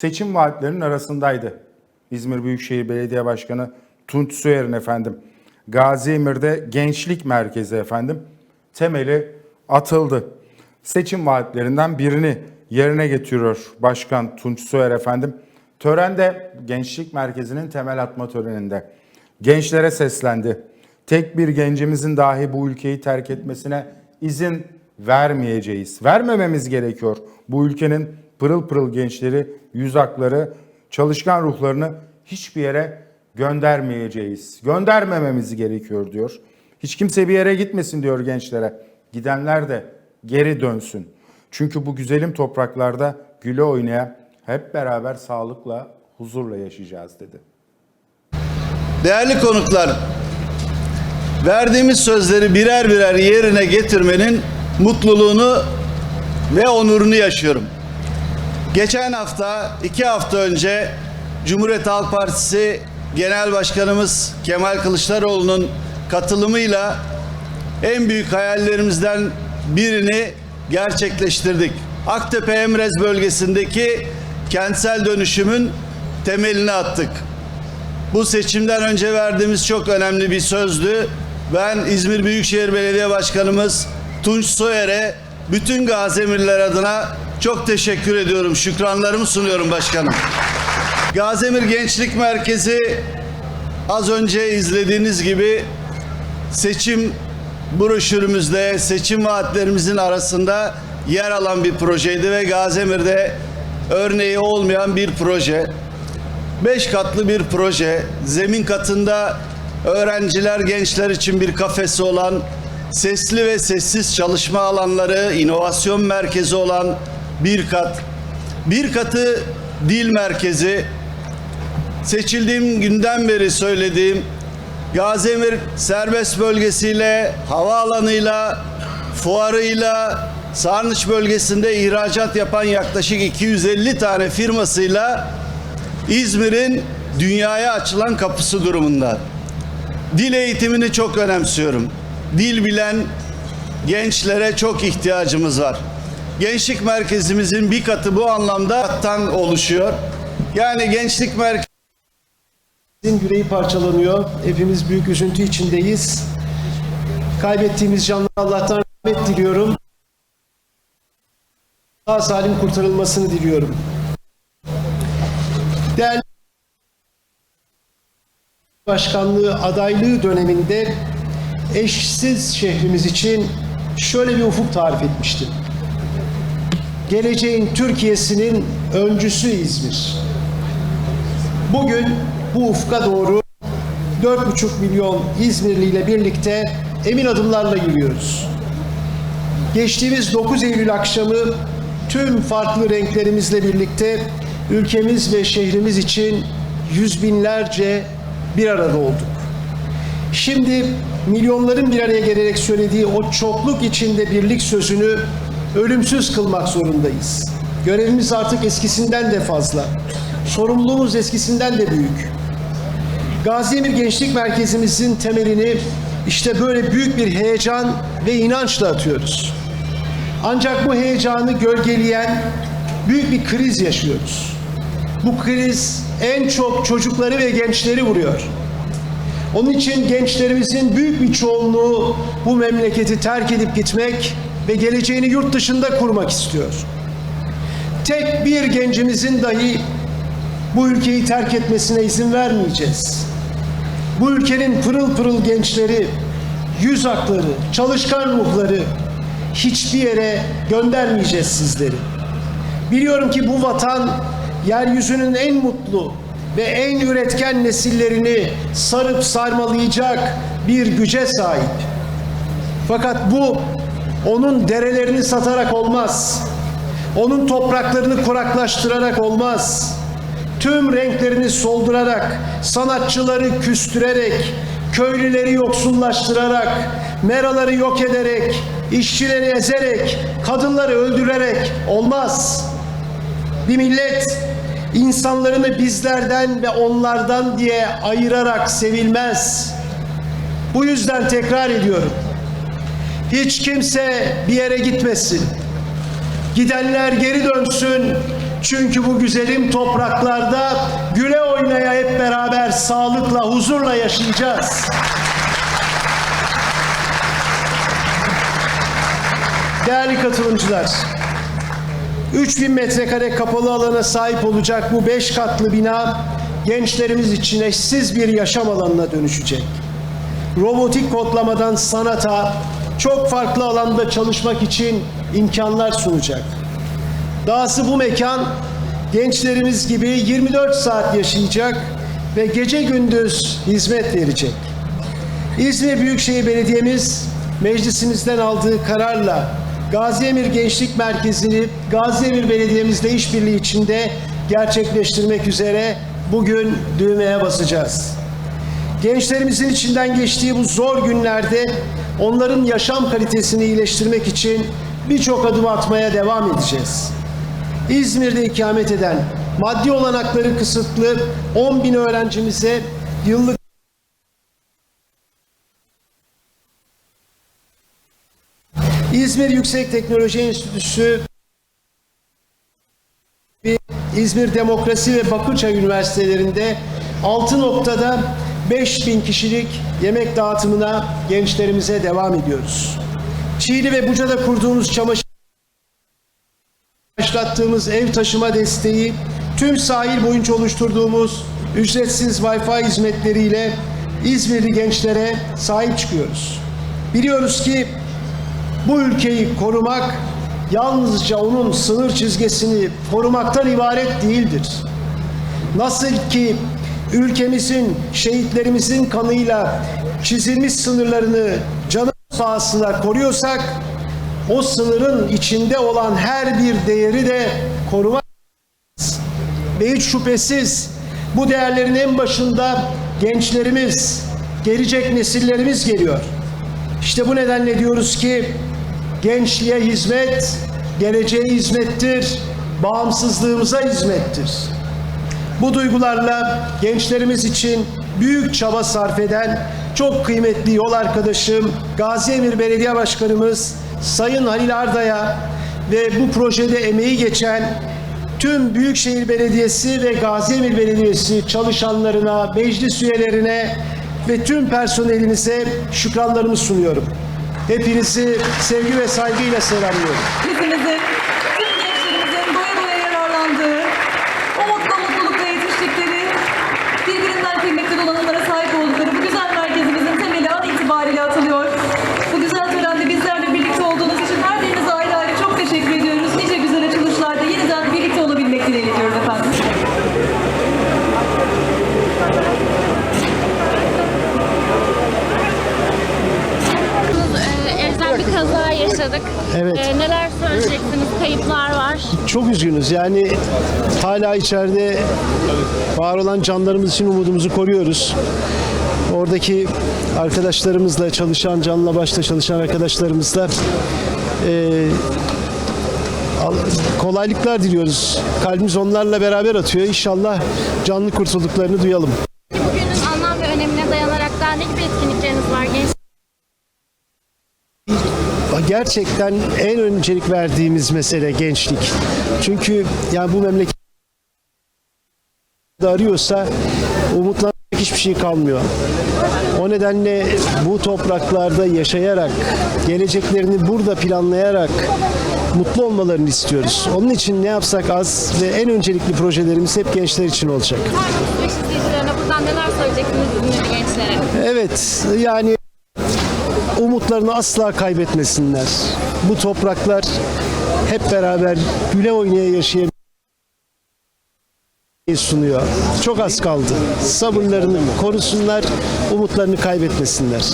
seçim vaatlerinin arasındaydı. İzmir Büyükşehir Belediye Başkanı Tunç Soyer'in efendim. Gazi Emir'de Gençlik Merkezi efendim temeli atıldı. Seçim vaatlerinden birini yerine getiriyor Başkan Tunç Soyer efendim. Törende Gençlik Merkezi'nin temel atma töreninde gençlere seslendi. Tek bir gencimizin dahi bu ülkeyi terk etmesine izin vermeyeceğiz. Vermememiz gerekiyor. Bu ülkenin pırıl pırıl gençleri, yüz hakları, çalışkan ruhlarını hiçbir yere göndermeyeceğiz. Göndermememiz gerekiyor diyor. Hiç kimse bir yere gitmesin diyor gençlere. Gidenler de geri dönsün. Çünkü bu güzelim topraklarda güle oynaya hep beraber sağlıkla, huzurla yaşayacağız dedi. Değerli konuklar, verdiğimiz sözleri birer birer yerine getirmenin mutluluğunu ve onurunu yaşıyorum. Geçen hafta, iki hafta önce Cumhuriyet Halk Partisi Genel Başkanımız Kemal Kılıçdaroğlu'nun katılımıyla en büyük hayallerimizden birini gerçekleştirdik. Aktepe Emrez bölgesindeki kentsel dönüşümün temelini attık. Bu seçimden önce verdiğimiz çok önemli bir sözdü. Ben İzmir Büyükşehir Belediye Başkanımız Tunç Soyer'e bütün Gazemirler adına çok teşekkür ediyorum. Şükranlarımı sunuyorum başkanım. Gazemir Gençlik Merkezi az önce izlediğiniz gibi seçim broşürümüzde, seçim vaatlerimizin arasında yer alan bir projeydi ve Gazemir'de örneği olmayan bir proje. Beş katlı bir proje. Zemin katında öğrenciler, gençler için bir kafesi olan, sesli ve sessiz çalışma alanları, inovasyon merkezi olan bir kat. Bir katı dil merkezi. Seçildiğim günden beri söylediğim Gazemir serbest bölgesiyle, havaalanıyla, fuarıyla, Sarnıç bölgesinde ihracat yapan yaklaşık 250 tane firmasıyla İzmir'in dünyaya açılan kapısı durumunda. Dil eğitimini çok önemsiyorum. Dil bilen gençlere çok ihtiyacımız var. Gençlik merkezimizin bir katı bu anlamda oluşuyor. Yani gençlik merkezi Bizim yüreği parçalanıyor. Hepimiz büyük üzüntü içindeyiz. Kaybettiğimiz canlı Allah'tan rahmet diliyorum. Sağ salim kurtarılmasını diliyorum. Değerli Başkanlığı adaylığı döneminde eşsiz şehrimiz için şöyle bir ufuk tarif etmiştim. Geleceğin Türkiye'sinin öncüsü İzmir. Bugün bu ufka doğru 4,5 milyon İzmirli ile birlikte emin adımlarla yürüyoruz. Geçtiğimiz 9 Eylül akşamı tüm farklı renklerimizle birlikte ülkemiz ve şehrimiz için yüz binlerce bir arada olduk. Şimdi milyonların bir araya gelerek söylediği o çokluk içinde birlik sözünü ölümsüz kılmak zorundayız. Görevimiz artık eskisinden de fazla. Sorumluluğumuz eskisinden de büyük. Gaziemir Gençlik Merkezimizin temelini işte böyle büyük bir heyecan ve inançla atıyoruz. Ancak bu heyecanı gölgeleyen büyük bir kriz yaşıyoruz. Bu kriz en çok çocukları ve gençleri vuruyor. Onun için gençlerimizin büyük bir çoğunluğu bu memleketi terk edip gitmek ve geleceğini yurt dışında kurmak istiyor. Tek bir gencimizin dahi bu ülkeyi terk etmesine izin vermeyeceğiz. Bu ülkenin pırıl pırıl gençleri, yüz hakları, çalışkan ruhları hiçbir yere göndermeyeceğiz sizleri. Biliyorum ki bu vatan yeryüzünün en mutlu ve en üretken nesillerini sarıp sarmalayacak bir güce sahip. Fakat bu onun derelerini satarak olmaz. Onun topraklarını kuraklaştırarak olmaz. Tüm renklerini soldurarak, sanatçıları küstürerek, köylüleri yoksullaştırarak, meraları yok ederek, işçileri ezerek, kadınları öldürerek olmaz. Bir millet insanlarını bizlerden ve onlardan diye ayırarak sevilmez. Bu yüzden tekrar ediyorum. Hiç kimse bir yere gitmesin. Gidenler geri dönsün. Çünkü bu güzelim topraklarda güle oynaya hep beraber sağlıkla, huzurla yaşayacağız. Değerli katılımcılar, 3000 metrekare kapalı alana sahip olacak bu 5 katlı bina gençlerimiz için eşsiz bir yaşam alanına dönüşecek. Robotik kodlamadan sanata çok farklı alanda çalışmak için imkanlar sunacak. Dahası bu mekan gençlerimiz gibi 24 saat yaşayacak ve gece gündüz hizmet verecek. İzmir Büyükşehir Belediye'miz meclisimizden aldığı kararla Gaziemir Gençlik Merkezi'ni Gaziemir Belediye'mizle işbirliği içinde gerçekleştirmek üzere bugün düğmeye basacağız. Gençlerimizin içinden geçtiği bu zor günlerde onların yaşam kalitesini iyileştirmek için birçok adım atmaya devam edeceğiz. İzmir'de ikamet eden maddi olanakları kısıtlı 10 bin öğrencimize yıllık İzmir Yüksek Teknoloji Enstitüsü İzmir Demokrasi ve Bakırçay Üniversitelerinde 6 noktada 5000 kişilik yemek dağıtımına gençlerimize devam ediyoruz. Çiğli ve Buca'da kurduğumuz çamaşır başlattığımız ev taşıma desteği, tüm sahil boyunca oluşturduğumuz ücretsiz Wi-Fi hizmetleriyle İzmirli gençlere sahip çıkıyoruz. Biliyoruz ki bu ülkeyi korumak yalnızca onun sınır çizgisini korumaktan ibaret değildir. Nasıl ki ülkemizin, şehitlerimizin kanıyla çizilmiş sınırlarını canı pahasına koruyorsak, o sınırın içinde olan her bir değeri de korumak ve hiç şüphesiz bu değerlerin en başında gençlerimiz, gelecek nesillerimiz geliyor. İşte bu nedenle diyoruz ki gençliğe hizmet, geleceğe hizmettir, bağımsızlığımıza hizmettir. Bu duygularla gençlerimiz için büyük çaba sarf eden çok kıymetli yol arkadaşım Gaziemir Belediye Başkanımız Sayın Halil Arda'ya ve bu projede emeği geçen tüm Büyükşehir Belediyesi ve Gaziemir Belediyesi çalışanlarına, meclis üyelerine ve tüm personelinize şükranlarımı sunuyorum. Hepinizi sevgi ve saygıyla selamlıyorum. Bizimizin, Çok üzgünüz. Yani hala içeride var olan canlarımız için umudumuzu koruyoruz. Oradaki arkadaşlarımızla çalışan, canla başla çalışan arkadaşlarımızla al- kolaylıklar diliyoruz. Kalbimiz onlarla beraber atıyor. İnşallah canlı kurtulduklarını duyalım. Bugünün anlam ve önemine dayanarak daha ne gibi etkinlikleriniz var? Genç Gerçekten en öncelik verdiğimiz mesele gençlik. Çünkü yani bu memleket arıyorsa umutlanacak hiçbir şey kalmıyor. O nedenle bu topraklarda yaşayarak, geleceklerini burada planlayarak mutlu olmalarını istiyoruz. Onun için ne yapsak az ve en öncelikli projelerimiz hep gençler için olacak. İzleyicilerine buradan neler söyleyeceksiniz gençlere? Evet yani umutlarını asla kaybetmesinler. Bu topraklar hep beraber güle oynaya yaşayabilmeyi sunuyor. Çok az kaldı. Sabırlarını korusunlar, umutlarını kaybetmesinler.